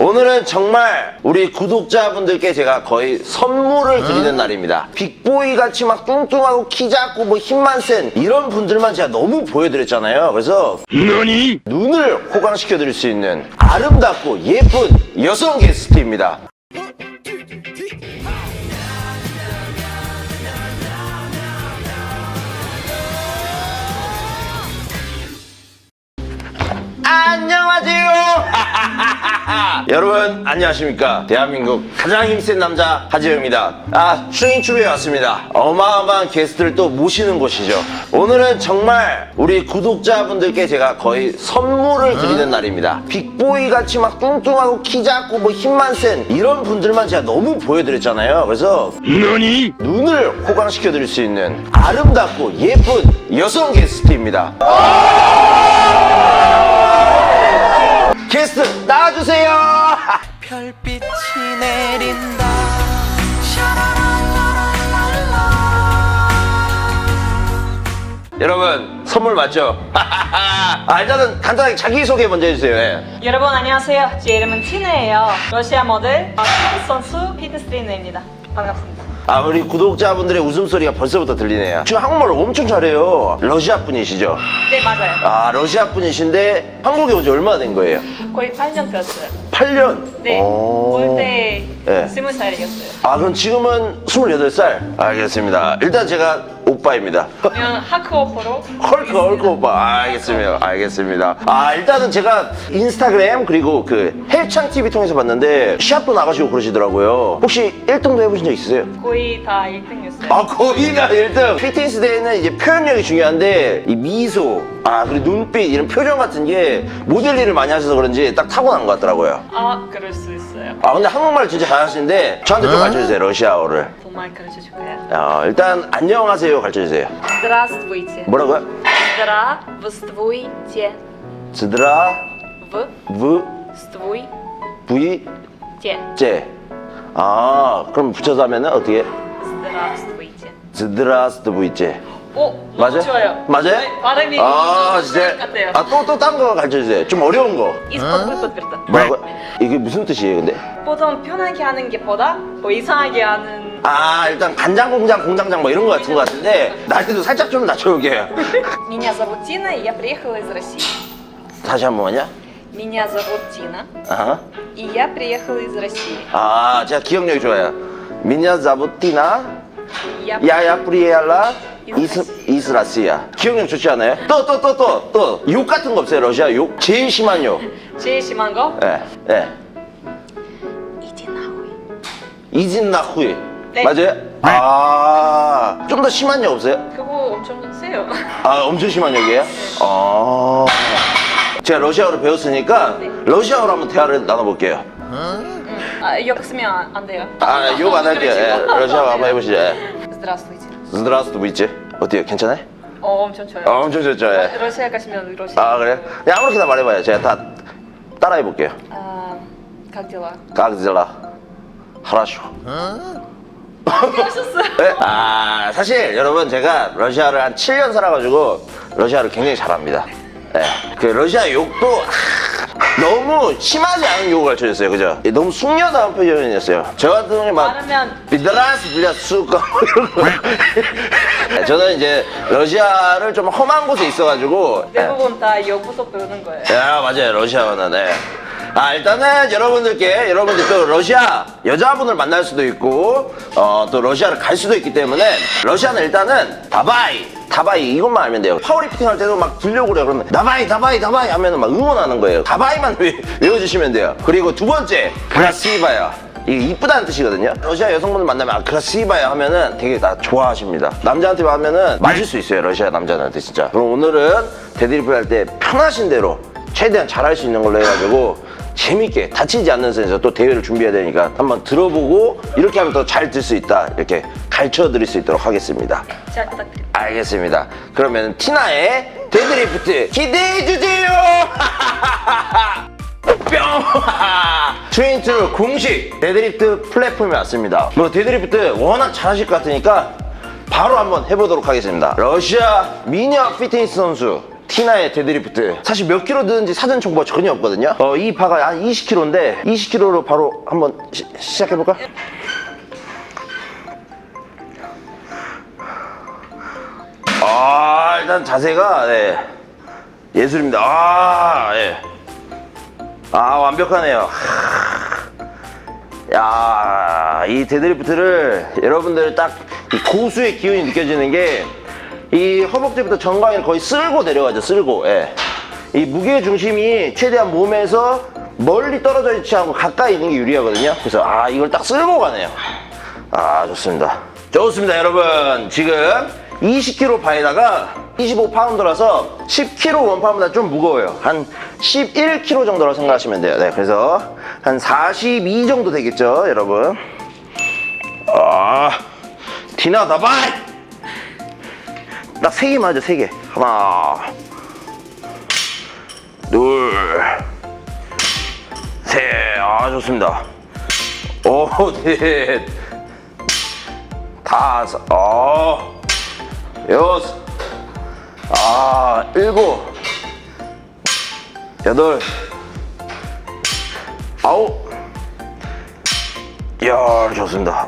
오늘은 정말 우리 구독자분들께 제가 거의 선물을 드리는 날입니다. 빅보이 같이 막 뚱뚱하고 키 작고 뭐 힘만 센 이런 분들만 제가 너무 보여드렸잖아요. 그래서 너니? 눈을 호강시켜 드릴 수 있는 아름답고 예쁜 여성 게스트입니다. 여러분 안녕하십니까? 대한민국 가장 힘센 남자 하재영입니다. 아 트레인추에 왔습니다. 어마어마한 게스트를 또 모시는 곳이죠. 오늘은 정말 우리 구독자분들께 제가 거의 선물을 드리는 날입니다. 빅보이 같이 막 뚱뚱하고 키 작고 뭐 힘만 센 이런 분들만 제가 너무 보여드렸잖아요. 그래서 너니? 눈을 호강시켜 드릴 수 있는 아름답고 예쁜 여성 게스트입니다. 게스트 나와주세요. 별빛이 내린다 여러분 선물 맞죠? 아, 일단은 간단하게 자기소개 먼저 해주세요. 예. 여러분 안녕하세요. 제 이름은 티네예요. 러시아 모델 어, 피트 선수 피트 스트레이너입니다. 반갑습니다. 아 우리 구독자분들의 웃음소리가 벌써부터 들리네요. 지금 한국말을 엄청 잘해요. 러시아 분이시죠? 네 맞아요. 아 러시아 분이신데 한국에 온 지 얼마나 된 거예요? 거의 8년 되었어요. 8년? 네. 올때 네. 스무 살이었어요. 아 그럼 지금은 28살? 알겠습니다. 일단 제가 오빠입니다. 그냥 하크 오퍼로 헐크 헐크 오빠 알겠습니다 알겠습니다 아 일단은 제가 인스타그램 그리고 그 헬창 TV 통해서 봤는데 시합도 나가시고 그러시더라고요 혹시 1등도 해보신 적 있으세요? 거의 다 1등이었어요. 아 거의 다 1등 피트니스 대회는 이제 표현력이 중요한데 이 미소 아 그리고 눈빛 이런 표정 같은 게 모델 일을 많이 하셔서 그런지 딱 타고난 것 같더라고요 아 그럴 수 있어요. 아 근데 한국말 진짜 잘하시는데 저한테 좀 가르쳐주세요 러시아어를 정말 가르쳐 줄 거예요. 어, 일단 안녕하세요 가르쳐주세요 Здравствуйте. 뭐라고요? Здравствуйте. 스드라 В 브 ствуйте. 부이 제. 아, 그럼 붙여서 하면은 어떻게? Здравствуйте. zdravствуйте. 오 맞아요? 너무 좋아요. 맞아요? 네, 발음이 아, 좀 진짜. 같아요. 아, 또, 또 딴 거 가르쳐 주세요. 좀 어려운 거. 이스포트 подтвержден. 뭐라고요? 이게 무슨 뜻이에요, 근데? 보통 편하게 하는 게 보다 뭐 이상하게 하는 아, 일단 간장 공장, 공장장 뭐 이런 거 같은 거 같은데, 날씨도 살짝 좀 낮춰볼게요. Меня зовут Тина, и я приехала из России. 다시 한 번만요. Меня зовут Тина, 아하. и я приехала из России. 아, 제가 기억력이 좋아요. 미냐 자부티나, И я 야야 프리엘라, 이스- 이스, 이스라시아. 기억력 좋지 않아요? 또, 또, 또, 또, 또. 욕 같은 거 없어요, 러시아 욕? 제일 심한 욕. 제일 심한 거 예, 예. 이디 나오이. 이진나 후이. 네. 맞아요? 아, 좀 더 심한 역 없어요? 그거 엄청 세요. 아, 엄청 심한 역이에요? 아. 제가 러시아어를 배웠으니까 네. 러시아어로 한번 대화를 나눠볼게요. 아, 이거 쓰면 안, 안 돼요. 아, 욕 안 할게요. 예, 러시아어 한번 해보시죠. 예. Здравствуйте. zdravствуйте 있지? 어때요? 괜찮아요? 어, 엄청 좋아요. 아, 엄청 좋죠. 예. 러시아 가시면 러시아. 아, 그래요? 그냥 아무렇게나 말해봐요. 제가 다 따라해볼게요. 아, как дела? Как дела? хорошо. 하셨어요? 네? 아 사실 여러분 제가 러시아를 한 7년 살아가지고 러시아를 굉장히 잘합니다. 네. 그 러시아 욕도 하, 너무 심하지 않은 욕을 가르쳐줬어요, 그죠? 예, 너무 숙녀다운 표현이었어요. 저 같은 경우는 막 말하면 비드라스 이런 거. 네, 저는 이제 러시아를 좀 험한 곳에 있어가지고 예. 대부분 다 여기서 배우는 거예요. 야 맞아요 러시아어는 네. 아 일단은 여러분들께 여러분들 또 러시아 여자분을 만날 수도 있고 어, 또 러시아를 갈 수도 있기 때문에 러시아는 일단은 다바이 다바이 이것만 알면 돼요 파워리프팅 할 때도 막 들려고 그래요 그러면 다바이 다바이 다바이 하면은 막 응원하는 거예요 다바이만 외, 외워주시면 돼요 그리고 두 번째 그라시바야 이게 이쁘다는 뜻이거든요. 러시아 여성분을 만나면 아 크라시바야 하면은 되게 다 좋아하십니다. 남자한테 하면은 맞을 수 있어요. 러시아 남자한테 진짜. 그럼 오늘은 데드리플 할때 편하신 대로 최대한 잘할 수 있는 걸로 해가지고 재밌게 다치지 않는 선에서 또 대회를 준비해야 되니까 한번 들어보고 이렇게 하면 더 잘 들 수 있다 이렇게 가르쳐 드릴 수 있도록 하겠습니다. 잘 부탁드립니다. 알겠습니다. 그러면 티나의 데드리프트 기대해 주세요. 뿅! 트레인트 공식 데드리프트 플랫폼이 왔습니다. 뭐 데드리프트 워낙 잘하실 것 같으니까 바로 한번 해보도록 하겠습니다. 러시아 미녀 피트니스 선수 티나의 데드리프트 사실 몇 킬로 드는지 사전 정보가 전혀 없거든요 어, 이 바가 한 20킬로인데 20킬로로 바로 한번 시, 시작해볼까? 아 일단 자세가 네. 예술입니다 아 예. 아 완벽하네요 야, 이 데드리프트를 여러분들 딱이 고수의 기운이 느껴지는 게 이 허벅지부터 정강이를 거의 쓸고 내려가죠, 쓸고. 예. 이 무게 중심이 최대한 몸에서 멀리 떨어져 있지 않고 가까이 있는 게 유리하거든요. 그래서 아, 이걸 딱 쓸고 가네요. 아, 좋습니다. 좋습니다, 여러분. 지금 20kg 바에다가 25파운드라서 10kg 원파운드보다 좀 무거워요. 한 11kg 정도로 생각하시면 돼요. 네, 그래서 한 42 정도 되겠죠, 여러분. 아, 디나 다바이! 딱세개 맞아, 세 개. 하나, 둘, 셋. 아, 좋습니다. 오, 넷. 다섯, 어, 여섯, 아, 일곱, 여덟, 아홉, 열, 좋습니다.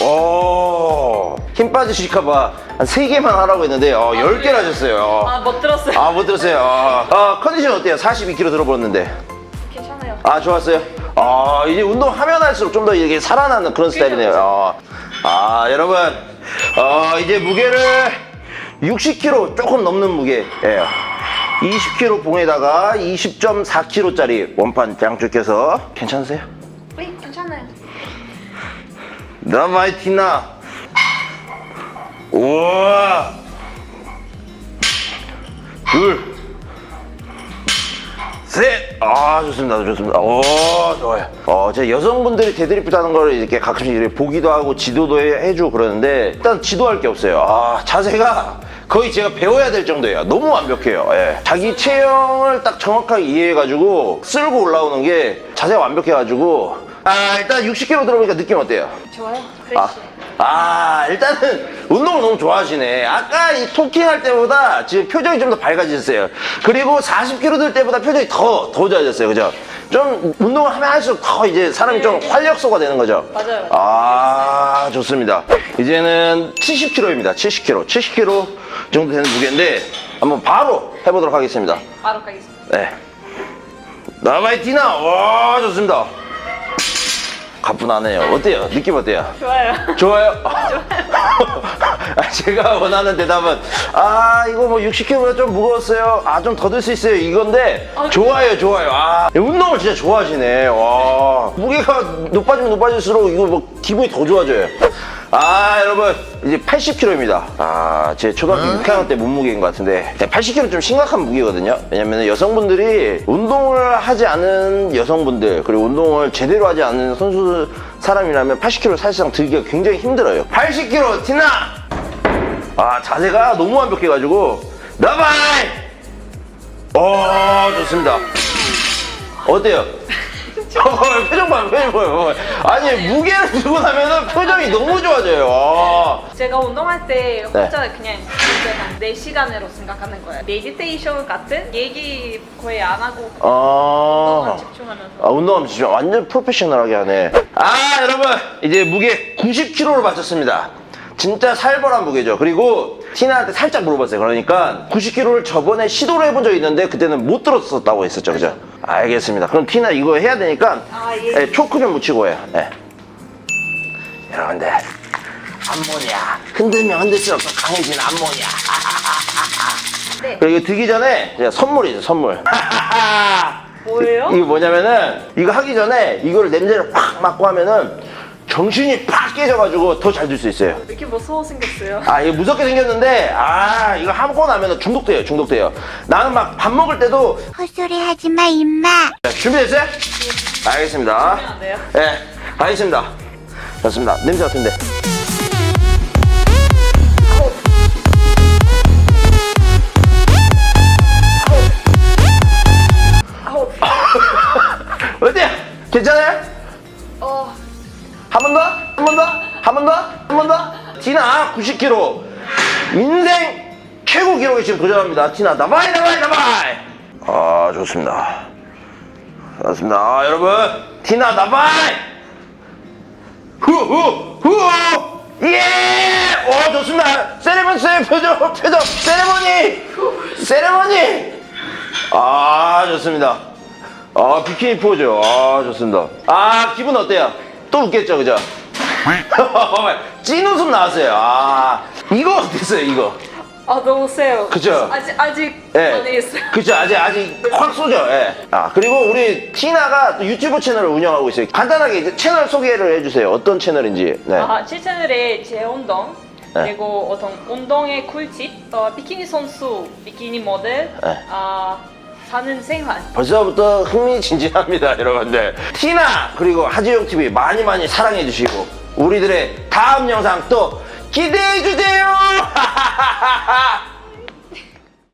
오, 힘 빠지실까봐 한 세개만 하라고 했는데, 어, 열개를 하셨어요. 아, 못 들었어요. 아, 못 들었어요. 아, 아, 컨디션 어때요? 42kg 들어버렸는데. 괜찮아요. 아 좋았어요. 아 이제 운동하면 할수록 좀 더 이게 살아나는 그런 스타일이네요. 아, 아 여러분, 어 이제 무게를 60kg 조금 넘는 무게. 예. 20kg 봉에다가 20.4kg짜리 원판 양쪽 껴서 괜찮으세요? 네, 괜찮아요. 나 마이티나. 우와. 둘. 셋. 아, 좋습니다. 좋습니다. 오, 좋아요. 어, 제가 여성분들이 데드리프트 하는 걸 이렇게 가끔씩 이렇게 보기도 하고 지도도 해- 해주고 그러는데 일단 지도할 게 없어요. 아, 자세가 거의 제가 배워야 될 정도예요. 너무 완벽해요. 예. 자기 체형을 딱 정확하게 이해해가지고 쓸고 올라오는 게 자세가 완벽해가지고 아, 일단 60kg 들어보니까 느낌 어때요? 좋아요. 아, 프레시. 아, 일단은 운동을 너무 좋아하시네. 아까 이 토킹 할 때보다 지금 표정이 좀 더 밝아지셨어요. 그리고 40kg 들 때보다 표정이 더, 더 좋아졌어요. 그죠? 좀 운동을 하면 할수록 더 이제 사람이 좀 활력소가 되는 거죠. 맞아요, 맞아요. 아, 좋습니다. 이제는 70kg입니다. 70kg. 70kg 정도 되는 무게인데 한번 바로 해보도록 하겠습니다. 바로 가겠습니다. 네. 나바이티나, 와, 좋습니다. 가뿐하네요. 어때요? 느낌 어때요? 좋아요. 좋아요. 아, 제가 원하는 대답은 아 이거 뭐 60kg보다 좀 무거웠어요. 아 좀 더 들 수 있어요. 이건데 좋아요, 좋아요. 아 운동을 진짜 좋아하시네. 와 무게가 높아지면 높아질수록 이거 뭐 기분이 더 좋아져요. 아 여러분 이제 80kg입니다. 아 제 초등학교 6학년 때 몸무게인 것 같은데 80kg 좀 심각한 무게거든요. 왜냐면 여성분들이 운동을 하지 않은 여성분들 그리고 운동을 제대로 하지 않은 선수 사람이라면 80kg 사실상 들기가 굉장히 힘들어요. 80kg 티나. 아 자세가 너무 완벽해가지고 나바이. 어 좋습니다. 어때요? 어, 표정 봐, 표정 봐. 아니 무게를 들고 나면은 표정이 너무 좋아져요. 와. 제가 운동할 때 네. 혼자 그냥 이제만 내 시간으로 생각하는 거예요. 메디테이션 같은 얘기 거의 안 하고 어. 운동만 집중하면서. 아, 운동하면 진짜 완전 프로페셔널하게 하네. 아, 여러분. 이제 무게 90kg로 맞췄습니다. 진짜 살벌한 무게죠. 그리고 티나한테 살짝 물어봤어요. 그러니까 90kg를 저번에 시도를 해본 적이 있는데 그때는 못 들었었다고 했었죠. 그죠? 알겠습니다. 그럼 티나 이거 해야 되니까 아, 예. 예, 초크 좀 묻히고 해요. 예. 여러분들. 암모니아. 흔들면 흔들수록 더 강해지는 암모니아. 네. 그리고 드기 전에 제가 선물이죠, 선물. 뭐예요? 이거 뭐냐면은 이거 하기 전에 이거를 냄새를 확 맡고 하면은 정신이 팍 깨져가지고 더 잘 들 수 있어요. 왜 이렇게 무서워 생겼어요? 아 이거 무섭게 생겼는데 아 이거 하고 나면은 중독돼요 중독돼요. 나는 막 밥 먹을 때도 헛소리 하지 마, 임마. 자, 준비됐어요? 알겠습니다. 안 돼요? 네, 알겠습니다. 좋습니다. 냄새 같은데. 한번 더? 한번 더? 한번 더? 디나 90kg 인생 최고 기록에 지금 도전합니다. 티나 다바이 다바이 다바이. 아 좋습니다. 좋습니다. 아, 여러분 티나 다바이. 후후 후. 예. 오 좋습니다. 세레머니 표정 표정 세레머니 세레머니. 아 좋습니다. 아 비키니 포즈. 아 좋습니다. 아 기분 어때요? 또 웃겠죠 그죠? 찐 웃음 나왔어요. 아 이거 어땠어요 이거? 아 너무 세요. 그죠? 아직 아직 예. 안에 있어요. 그죠 아직 아직 확 쏘죠. 예. 아 그리고 우리 티나가 또 유튜브 채널을 운영하고 있어요. 간단하게 이제 채널 소개를 해주세요. 어떤 채널인지. 네. 아, 제 채널에 제 운동 네. 그리고 어떤 운동의 꿀팁, 어, 비키니 선수, 비키니 모델, 네. 아, 사는 생활. 벌써부터 흥미진진합니다, 여러분들. 티나 그리고 하지용 TV 많이 많이 사랑해 주시고 우리들의 다음 영상 또 기대해 주세요.